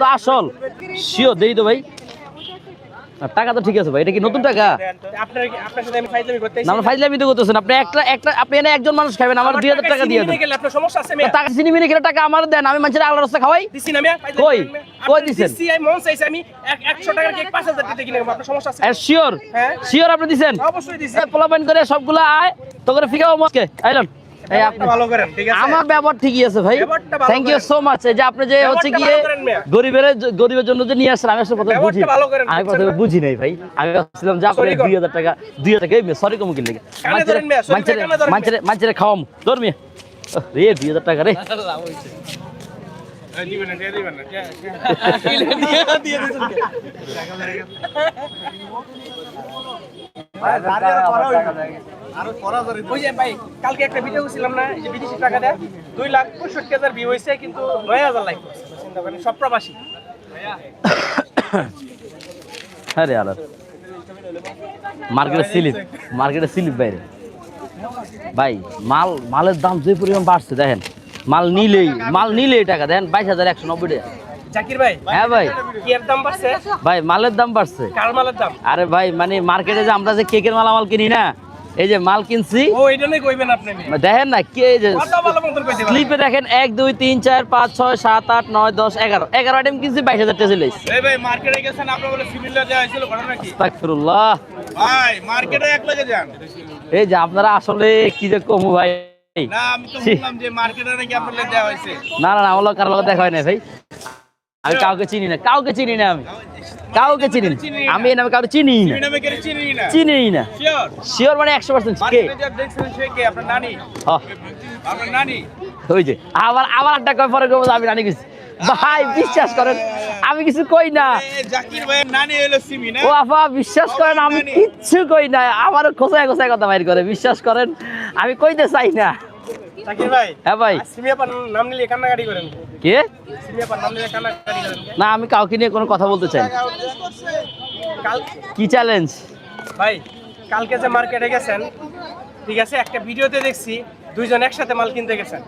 তো আসল? শিওর দেই তো ভাই। টাকা তো ঠিক আছে ভাই এটা কি নতুন টাকা? আপনার ফাইজলামি তো করতেছেন আপনি একটা একটা আপনি এনে একজন মানুষ খাবেন আমার দুই হাজার টাকা দিয়ে দেন। আপনার সমস্যা আছে টাকা চিনি খেলে টাকা আমার দেন আমি মানুষের আল্লাহ রাস্তা খাওয়াই? কই? কই দিছেন? মন চাইছে আমি 100 টাকার কেক 5000 দিতে কিনে আপনার সমস্যা আছে শিওর হ্যাঁ। শিওর আপনি দিছেন? অবশ্যই দিছি। পোলাপাইন করে সবগুলো আয় তো করে ফিকাও আইলেন এই আপনি ব্যবহারটা ভালো করেন ঠিক আছে? আমার ব্যবহার ঠিকই আছে ভাই। থ্যাংক ইউ সো মাচ যে আপনি যে হচ্ছে মিয়া। গরিবের গরিবের জন্য যে নিয়ে আসছেন আমি আসলে বুঝি। করেন, আমি না? বুঝি নাই ভাই। আমি ভাবছিলাম যা করে। দুই হাজার টাকা দুই হাজার টাকা সরি কম কিনলে। মাঞ্চেরে মাঞ্চেরে খাওয়াম। তোর রে দুই হাজার টাকা রে। ওই যে ভাই কালকে একটা ভিডিও ছিলাম না যে বিদেশি টাকা দেয় দুই লাখ পঁয়ষট্টি হাজার ভিউ হয়েছে কিন্তু নয় হাজার লাইক চিন্তা করেন সব প্রবাসী। হ্যাঁ রে আলার মার্কেটে স্লিপ মার্কেটে স্লিপ বাইরে। ভাই মাল মালের দাম যে পরিমাণ বাড়ছে দেখেন। মাল নিলেই মাল নিলেই টাকা দেখেন বাইশ হাজার একশো নব্বই টাকা। জাকির ভাই হ্যাঁ ভাই। কি দাম বাড়ছে? ভাই মালের দাম বাড়ছে। কার মালের দাম? আরে ভাই মানে মার্কেটে যে আমরা যে কেকের মালামাল কিনি না এই যে মাল কিনছি। ও এটা নেই কইবেন আপনি দেখেন না কে এই যে। স্লিপে দেখেন এক দুই তিন চার পাঁচ ছয় সাত আট নয় দশ এগারো। এগারো আইটেম কিনছি বাইশ হাজার টাকা চলে এই ভাই মার্কেটে গেছেন বলে ঘটনা কি? আস্তাগফিরুল্লাহ। ভাই মার্কেটে এক লাগে যান। এই যে আপনারা আসলে কি যে কমু ভাই? না আমি তো ছি। যে মার্কেটে নাকি আপনার দেওয়া হয়েছে। না না না কারোর লোক দেখা হয় না ভাই। আমি কাউকে চিনি না কাউকে চিনি না আমি। কাউকে চিনি না। আমি এই নামে কাউকে চিনি না। চিনি না। শিওর মানে একশো পার্সেন্ট কে? নানি? হ্যাঁ, নানি? ওই যে আবার আবার একটা কয় পরে করব আমি গেছি ভাই বিশ্বাস করেন আমি কিছু কই নানি না? ও আফা বিশ্বাস করেন আমি কিচ্ছু কই না। আমারও খোঁচায় খোঁচায় কথা বাইর করে বিশ্বাস করেন। আমি কইতে চাই না। জাকির ভাই হ্যাঁ ভাই। সিমিয়াপার নাম নিলে কান্নাকাটি করেন। কে? সিমিয়াপার নাম নিলে কান্নাকাটি করেন। না আমি কাউকে নিয়ে কোনো কথা বলতে চাই কাল কি চ্যালেঞ্জ ভাই কালকে যে মার্কেটে গেছেন ঠিক আছে একটা ভিডিওতে দেখছি দুইজন একসাথে মাল কিনতে গেছেন।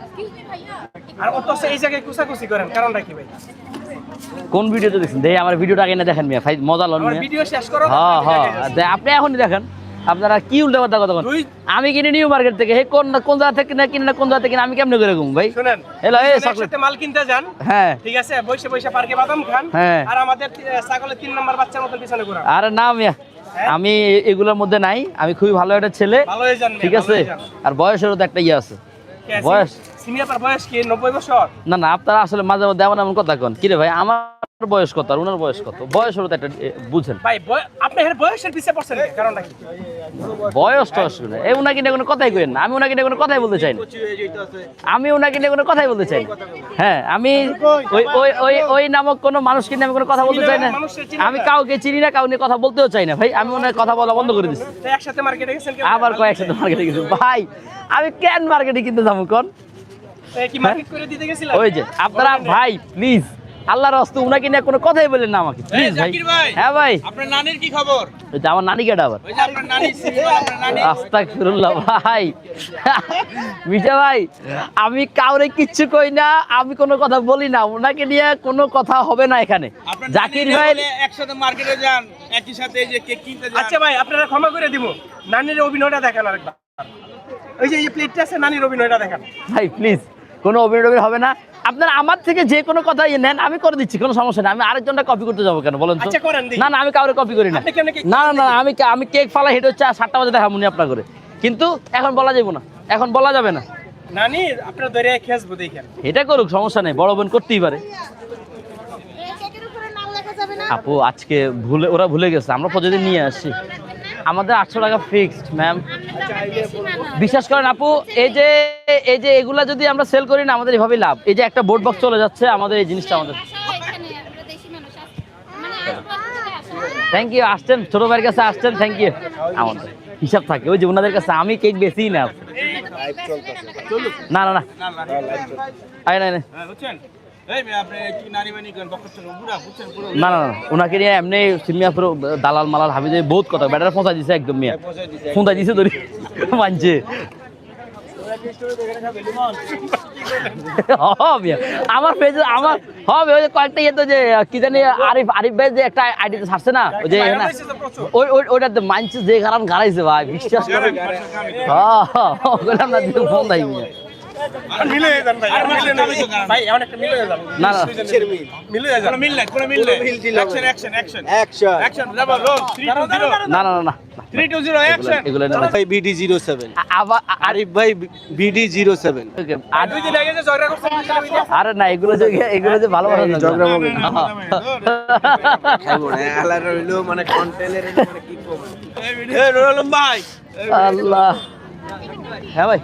আর অথচ এই জায়গায় কুচাকুচি করেন কারণটা কি ভাই? কোন ভিডিওতে দেখছেন? দেখি আমার ভিডিওটা আগে না দেখেন মিয়া ভাই মজা লন ভিডিও শেষ করো হ্যাঁ হ্যাঁ আপনি এখনই দেখেন। আপনারা কি উল্টা কথা কথা আমি কিনি নিউ মার্কেট থেকে হে কোন কোন জায়গা থেকে না কিনে না কোন জায়গা থেকে আমি কেমনে করে ঘুম ভাই? শুনেন হ্যালো এই চকলেট। মাল কিনতে যান। হ্যাঁ। ঠিক আছে বসে বসে পার্কে বাদাম খান। হ্যাঁ। আর আমাদের ছাগলের তিন নম্বর বাচ্চার মতন পিছনে ঘোরা আরে না মিয়া আমি এ- এগুলোর মধ্যে নাই। আমি খুবই ভালো একটা ছেলে। হয়ে ঠিক আছে? আর বয়সেরও তো একটা ইয়ে আছে। বয়স সিনিয়র বয়স কি? নব্বই বছর? না না আপনারা আসলে মাঝে মধ্যে এমন এমন কথা কন। কিরে ভাই আমার বয়স কত আর ওনার বয়স কত? বয়সেরও তো একটা বুঝেন। ভাই আপনি এর বয়সের পিছিয়ে পড়ছেন কেন? কারণটা বয়স টয়স করে এই ওনাকে নিয়ে কোনো কথাই কইেন না। আমি ওনাকে নিয়ে কোনো কথাই বলতে চাই না। আমি ওনাকে নিয়ে কোনো কথাই বলতে চাই হ্যাঁ আমি ওই ওই ওই ওই নামক কোনো মানুষকে নিয়ে আমি কোনো কথা বলতে চাই না। আমি কাউকে চিনি না কাউকে নিয়ে কথা বলতেও চাই না। ভাই আমি ওনার কথা বলা বন্ধ করে দিচ্ছি তো একসাথে মার্কেটে গেছেন? আবার গেছি। ভাই আমি কেন মার্কেটে কিনতে যাব কোন? তো ওই যে আপনারা ভাই প্লিজ আল্লাহর হস্তে উনাকে নিয়ে কোনো কথাই বলেন না আমাকে। প্লিজ ভাই। হ্যাঁ ভাই। আপনার নানির কি খবর? ওই যে আমার নানি কেটা আবার? ওই যে আপনার নানি সিমি আপনার নানি। আস্তাগফিরুল্লাহ ভাই। মিঠা ভাই আমি কাউরে কিচ্ছু কই না আমি কোনো কথা বলি না। ওনাকে নিয়ে কোনো কথা হবে না এখানে। জাকির ভাই একসাথে মার্কেটে যান একই সাথে এই যে কেক কিনতে যান। আচ্ছা ভাই আপনারা ক্ষমা করে দিব। নানির অভিনয়টা দেখেন আরেকবার। ওই যে এই প্লেটটা আছে নানির অভিনয়টা দেখেন। ভাই প্লিজ কোনো অভিনয় হবে না। আপনারা আমার থেকে যে কোনো কথা ইয়ে নেন আমি করে দিচ্ছি কোনো সমস্যা নেই। আমি আরেকজনটা কপি করতে যাব কেন বলেন তো? আচ্ছা। না না আমি কাউরে কপি করি না। না না না আমি আমি কেক ফালা হেঁটে হচ্ছে সাতটা বাজে দেখা মনে আপনার করে কিন্তু এখন বলা যাবে না। এখন বলা যাবে না। নানি আপনার ধরে খেসবো দেখেন এটা করুক সমস্যা নেই বড় বোন করতেই পারে। এই কেকের উপরে নাম লেখা যাবে না? আপু আজকে ভুলে ওরা ভুলে গেছে আমরা প্রতিদিন নিয়ে আসছি আমাদের আটশো টাকা ফিক্সড ম্যাম বিশ্বাস করেন আপু এই যে এই যে এগুলা যদি আমরা সেল করি না আমাদের এভাবেই লাভ। এই যে একটা বোর্ড বক্স চলে যাচ্ছে আমাদের এই জিনিসটা আমাদের। থ্যাংক ইউ আসছেন ছোট ভাইয়ের কাছে আসছেন থ্যাংক ইউ আমাদের হিসাব থাকে ওই যে ওনাদের কাছে আমি কেক বেশি না। না না না। না না ওনাকে নিয়ে এমনি সিমিয়া পুরো দালাল মালাল বহুত কথা। ব্যাটারে দিছে একদম মিয়া। দিছে ধরি। মানছে। আমার পেজে আমার হবে ওই যে কয়েকটা ইয়ে তো যে কি জানি আরিফ আরিফ ভাই যে একটা আইডিতে ছাড়ছে না ওই যে না, হয়েছে ওই ওই ওটাতে মানছে যে কারণ গাড়াইছে ভাই বিশ্বাস করে হ্যাঁ ফোন দেয় মিলে যান ভাই মিলে ভাই এমন একটা মিলে যান না না মিলে যান মিল নাই কোনো মিল নাই action action action action action যাব রোল 3 2 0 না না না না 3 2 0 অ্যাকশন ভাই বিডি জিরো সেভেন আ- আবার আরিফ ভাই বিডি জিরো সেভেন আর দুই দিন আগে যে ঝগড়া করছেন social media তে, আরে না এগুলো যে এগুলো যে ভালো ভালো ঝগড়া হবে হ্যাঁ। খাইবো না আলার রইল মানে কন্টেন্টের মানে কি কম এ নুরুল ভাই আল্লাহ হ্যাঁ ভাই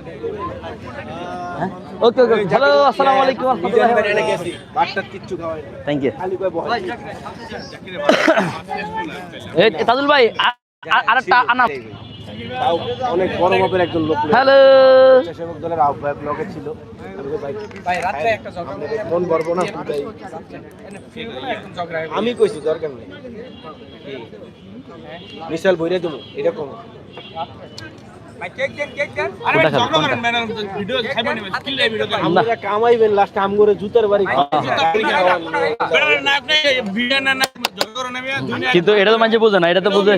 ওকে ওকে হ্যালো আসসালামু আলাইকুম এনে গেছি বাটটার কিচ্ছু খাওয়াই না। থ্যাংক ইউ খালি কই বহাই এই তাজুল ভাই আর- আরেকটা আনা। অনেক বড় মাপের একজন লোক হ্যালো স্বেচ্ছাসেবক দলের আহ্বায়ক লগে ছিল। মন না হয়ে গেছে। আমি কইছি দরকার নেই কি? বিশাল বইরে দেবো এরকম আমরা কামাইবেন লাস্ট আম করে জুতার বাড়ি কিন্তু এটা তো মানুষ বোঝে না এটা তো বুঝে।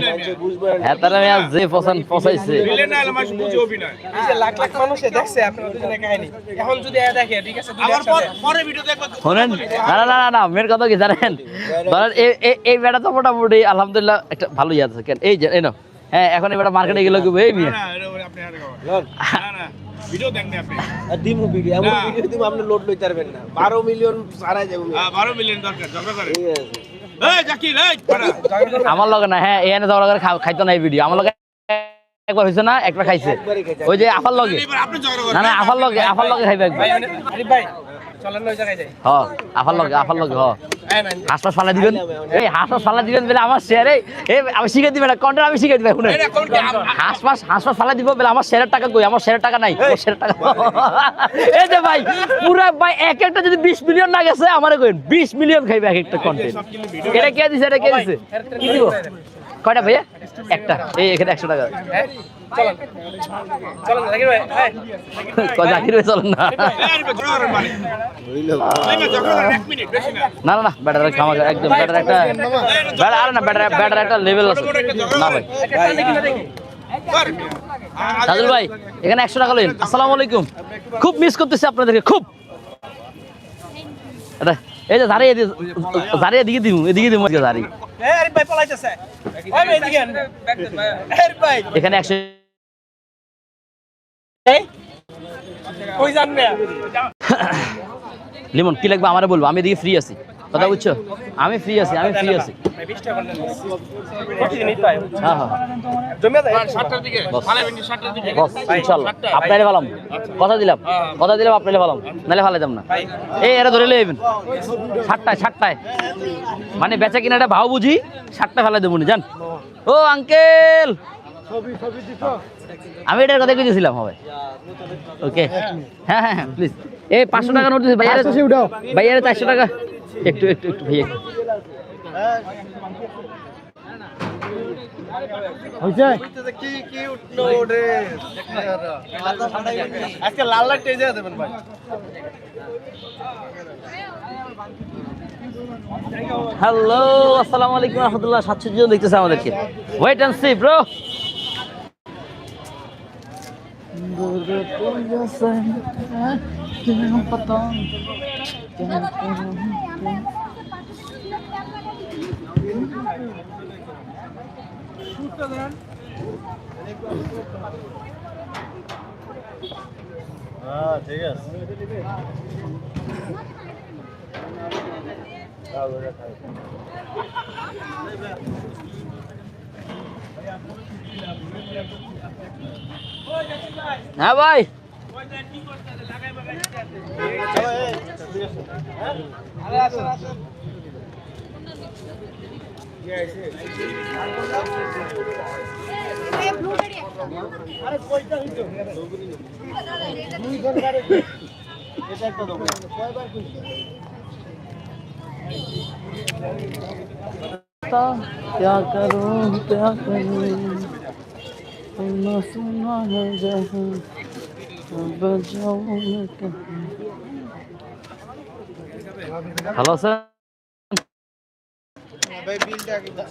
হ্যাঁ তারা আমি আজ যে ফসান ফসাইছে মিলে না আমার বুঝে অভিনয়। এই যে লাখ লাখ মানুষে দেখছে আপনারা দুজনে কাহিনী। এখন যদি দেখে ঠিক আছে দুই আবার একসাথে। পরে ভিডিও দেখব শোনেন না না না না না মেয়ের কথা কি জানেন? ধরেন এই- এই- এই বেটা তো মোটামুটি আলহামদুলিল্লাহ একটা ভালো ইয়ে আছে। কেন এই যে এই। হ্যাঁ এখন এই বেটা মার্কেটে গেলে কি এই মেয়ে? ভিডিও দেখনি আপনি? দিমু ভিডিও এমন ভিডিও দিমু আপনি লোড লইতে পারবেন না। বারো মিলিয়ন সারাই যাব। হ্যাঁ, মিলিয়ন দরকার ঝগড়া করে এই জাকির এই বেড়া আমার লগে না হ্যাঁ এনে করে খাইতো না এই ভিডিও আমার লগে একবার হয়েছে না একটা খাইছে। ওই যে আফার লগে। না না আফার লগে আফার লগে খাইবে একবার। ভাই আফার লগে আফার লগে হ্যাঁ দিবেন। এই হাঁস দিবেন বলে আমার শেয়ারে এই আমি শিখে দিবেন না কন্টেন্ট আমি শিখে দিবেন শুনে এটা কোন কি আম- হাঁস মাস হাঁস মাস ফালা দিব বলে আমার শেয়ারের টাকা কই? আমার শেয়ারের টাকা নাই আমার শেয়ারের টাকা এই যে ভাই পুরা ভাই এক একটা যদি 20 মিলিয়ন না গেছে আমারে কইন 20 মিলিয়ন খাইবে এক একটা কন্টেন্ট এটা কে দিছে এটা কে দিছে? কি দিব? কয়টা ভাইয়া? একটা। এই এখানে 100 টাকা। জাকির ভাই চলেন না। না। না না না ব্যাটার খামা একদম ব্যাটার একটা ব্যাটার আরে না ব্যাটার ব্যাটার একটা লেভেল আছে। না ভাই। সাজুল এখানে একশো টাকা লইন আসসালামু আলাইকুম। খুব মিস করতেছি আপনাদেরকে খুব। এটা, এই যে ধারে ধারে এদিকে দিমু এদিকে দিমু আজকে ধারে। এ লিমন কি লাগবে আমারে বলব? আমি এদিকে ফ্রি আছি। কথা বুঝছ? আমি ফ্রি আছি আমি ফ্রি আছি। ভাই 20 টাকা দেন প্রতিদিন নিতে হয় হ্যাঁ হ্যাঁ আপনারে ভালাম কথা দিলাম। কথা দিলাম আপনারে ভালাম নালে ভালো যাম না। এই এরা ধরে লইবেন সাতটায় সাতটায়। মানে বেচা কিনাটা ভাও বুঝি সাতটায় ফেলা দেবো জান। ও আঙ্কেল! আমি এটার কথা কইতেছিলাম হবে। ওকে হ্যাঁ হ্যাঁ হ্যাঁ প্লিজ এই পাঁচশো টাকা নোট দিচ্ছি ভাইয়ারে ভাইয়ারে চারশো টাকা। একটু একটু একটু ভাইয়া। আজকে লাল লাল টেজে দেবেন ভাই। হ্যালো আসসালামু আলাইকুম রহমতুল্লাহ সাতশো জন দেখতেছে আমাদেরকে। Wait and see bro quando repolho sangue, é um patão. Ah, ঠিক আছে। হ্যাঁ ভাই এই ব্লুবেরি একটা क्या करूं क्या करूं सुना सुना है जहां ভালো আছেন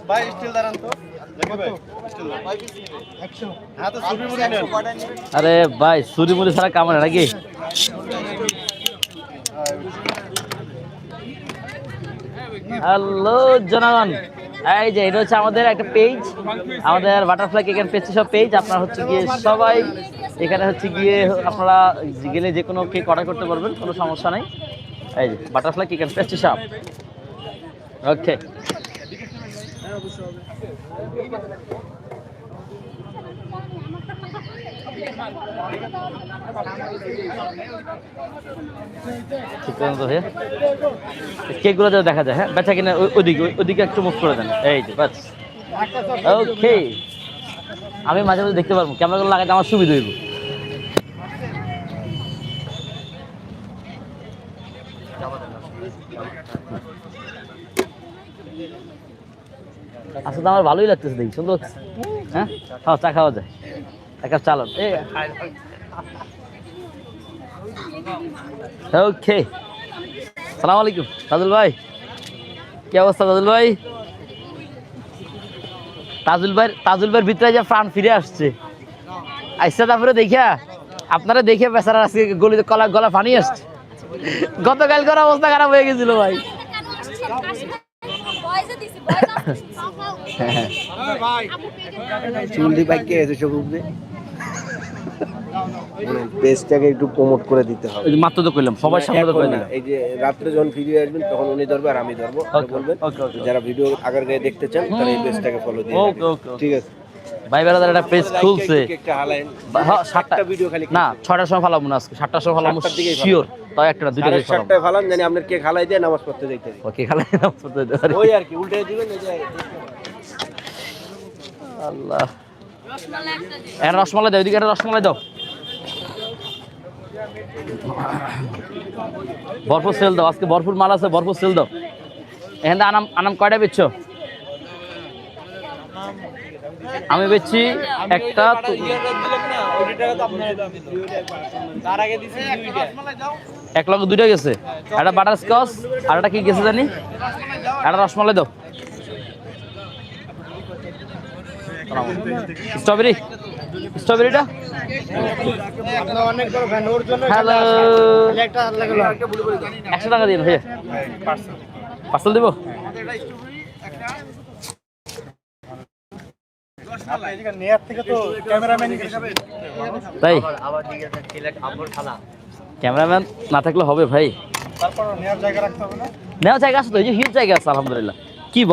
ভাই স্টিল দাঁড়ান তো হ্যাঁ তো ছবি মুড়ি নেন আরে ভাই সুরি মুড়ি ছাড়া কামানে নাকি হ্যালো জনগণ এই যে, এটা হচ্ছে আমাদের একটা পেজ আমাদের বাটারফ্লাই কেকের পেজ সব পেজ আপনার হচ্ছে গিয়ে সবাই এখানে হচ্ছে গিয়ে আপনারা গেলে যে কোনো কেক অর্ডার করতে পারবেন, কোনো সমস্যা নেই। এই যে বাটারফ্লাই কেকের পেস্ট্রি সব। ওকে কেকগুলো দেখা যায় হ্যাঁ? বেচা কিনা একটু করে দেন। এই যে, বাস। ওকে। আমি মাঝে মাঝে দেখতে পারব ক্যামেরাগুলো লাগাতে আমার সুবিধা হইব। আচ্ছা তো আমার ভালোই লাগতেছে দেখি, সুন্দর। হ্যাঁ? খাও, চা খাওয়া যায়। এক কাপ চালন ওকে সালাম আলাইকুম তাজুল ভাই। কি অবস্থা তাজুল ভাই? তাজুল ভাই তাজুল ভাইয়ের ভিতরে যে প্রাণ ফিরে আসছে। আইসা তারপরে দেখিয়া আপনারা দেখে বেচারা আজকে গলিতে কলা গলা পানি আসছে। গতকাল করা অবস্থা খারাপ হয়ে গেছিল ভাই। দিছি পাইকে গেছে সব উপরে পেজটাকে একটু প্রমোট করে দিতে হবে। মাত্র তো কইলাম সবার সামনে তো কইলাম না, এই যে রাত্রে যখন ভিডিও আসবেন তখন উনি ধরবে আর আমি ধরবো বলবেন. যারা ভিডিও আগের গায়ে দেখতে চান তারা এই পেজটাকে ফলো দিয়ে. ঠিক আছে? ভাই একটা পেজ খুলছে। হ্যাঁ, সাতটা ভিডিও খালি না ছটার সময় ফালাবো না আজকে সাতটার সময় ফালাবো। শিওর তাই একটা না দুইটা বেশ সাতটায় ফালান জানি আপনার কে খালাই দিয়ে নামাজ পড়তে যাইতে। ওকে খালাই নাম পড়তে ওই আর কি উল্টে দিবেন এই যে আল্লাহ। একটা রসমালাই দাও এদিকে একটা রসমালাই দাও। ভরপুর সেল দাও, আজকে ভরপুর মাল আছে ভরপুর সেল দাও। এখান আনাম আনাম কয়টা বেচছো? আমি বেচছি একটা এক লক্ষ দুইটা গেছে। একটা বাটার স্কচ আর একটা কি গেছে জানি? একটা রসমালাই দাও। স্ট্রবেরি? স্ট্রবেরিটা? হ্যালো একশো টাকা দিন ভাইয়া। পার্সেল দেবো? তাই? ক্যামেরাম্যান না থাকলে হবে ভাই। নেওয়া জায়গা আছে তো এই যে হিউজ জায়গা আছে আলহামদুলিল্লাহ।